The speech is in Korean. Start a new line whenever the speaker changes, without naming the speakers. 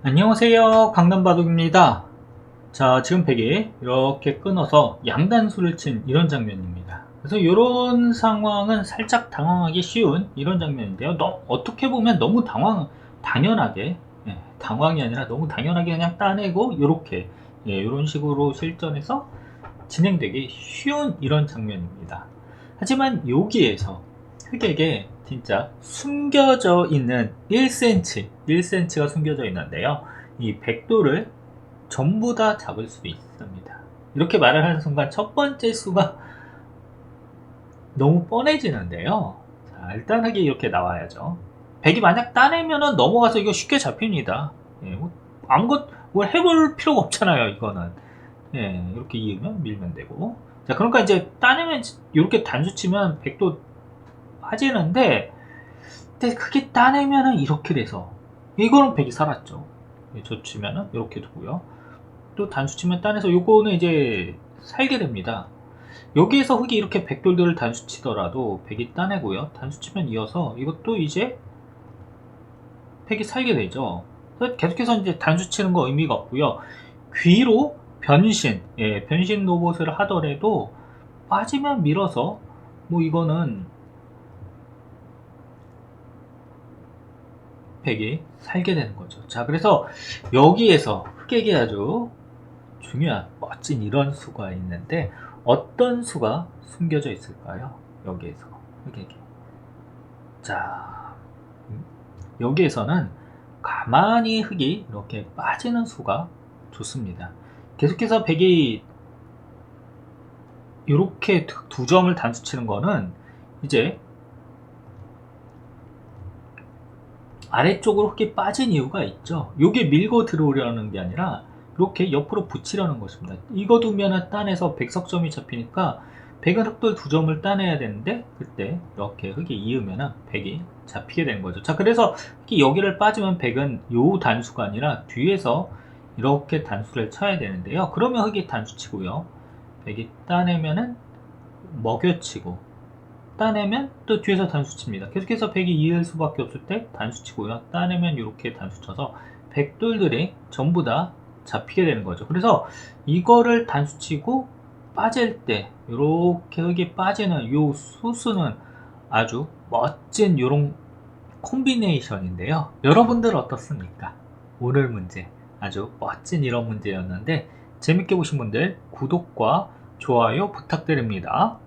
안녕하세요. 강남바둑입니다. 자 지금 백이 이렇게 끊어서 양단수를 친 이런 장면입니다. 그래서 이런 상황은 살짝 당황하기 쉬운 이런 장면인데요. 너, 어떻게 보면 너무 당황 당연하게 예, 당황이 아니라 너무 당연하게 그냥 따내고 이렇게 예, 이런 식으로 실전에서 진행되기 쉬운 이런 장면입니다. 하지만 여기에서 흑에게 진짜 숨겨져 있는 1cm, 1cm가 숨겨져 있는데요. 이 백도를 전부 다 잡을 수 있습니다. 이렇게 말을 하는 순간 첫 번째 수가 너무 뻔해지는데요. 자, 일단 하게 이렇게 나와야죠. 백이 만약 따내면은 넘어가서 이거 쉽게 잡힙니다. 예, 뭐 아무것 뭘 해볼 필요가 없잖아요. 이거는 예, 이렇게 이으면 밀면 되고. 자, 그러니까 이제 따내면 이렇게 단수 치면 백도 하지는데 근데 그게 따내면은 이렇게 돼서 이거는 백이 살았죠. 저 치면은 이렇게 두고요. 또 단수 치면 따내서 요거는 이제 살게 됩니다. 여기에서 흑이 이렇게 백돌들을 단수 치더라도 백이 따내고요. 단수 치면 이어서 이것도 이제 백이 살게 되죠. 계속해서 이제 단수 치는 거 의미가 없고요. 귀로 변신 예, 변신 로봇을 하더라도 빠지면 밀어서 뭐 이거는 흑백이 살게 되는 거죠. 자, 그래서 여기에서 흑에게 아주 중요한 멋진 이런 수가 있는데 어떤 수가 숨겨져 있을까요? 여기에서 흑에게. 자, 음, 여기에서는 가만히 흑이 이렇게 빠지는 수가 좋습니다. 계속해서 백이 이렇게 두 점을 단수 치는 거는 이제 아래쪽으로 흙이 빠진 이유가 있죠. 이게 밀고 들어오려는 게 아니라 이렇게 옆으로 붙이려는 것입니다. 이거 두면은 딴에서 백석점이 잡히니까 백은 흑돌 두 점을 따내야 되는데 그때 이렇게 흙이 이으면은 백이 잡히게 되는 거죠. 자 그래서 흑이 여기를 빠지면 백은 요 단수가 아니라 뒤에서 이렇게 단수를 쳐야 되는데요. 그러면 흑이 단수 치고요. 백이 따내면은 먹여치고 따내면 또 뒤에서 단수 칩니다. 계속해서 100이 이을 수밖에 없을 때 단수 치고요. 따내면 이렇게 단수 쳐서 백돌들이 전부 다 잡히게 되는 거죠. 그래서 이거를 단수 치고 빠질 때 이렇게 흙이 빠지는 요 수수는 아주 멋진 요런 콤비네이션인데요. 여러분들 어떻습니까? 오늘 문제 아주 멋진 이런 문제였는데 재밌게 보신 분들 구독과 좋아요 부탁드립니다.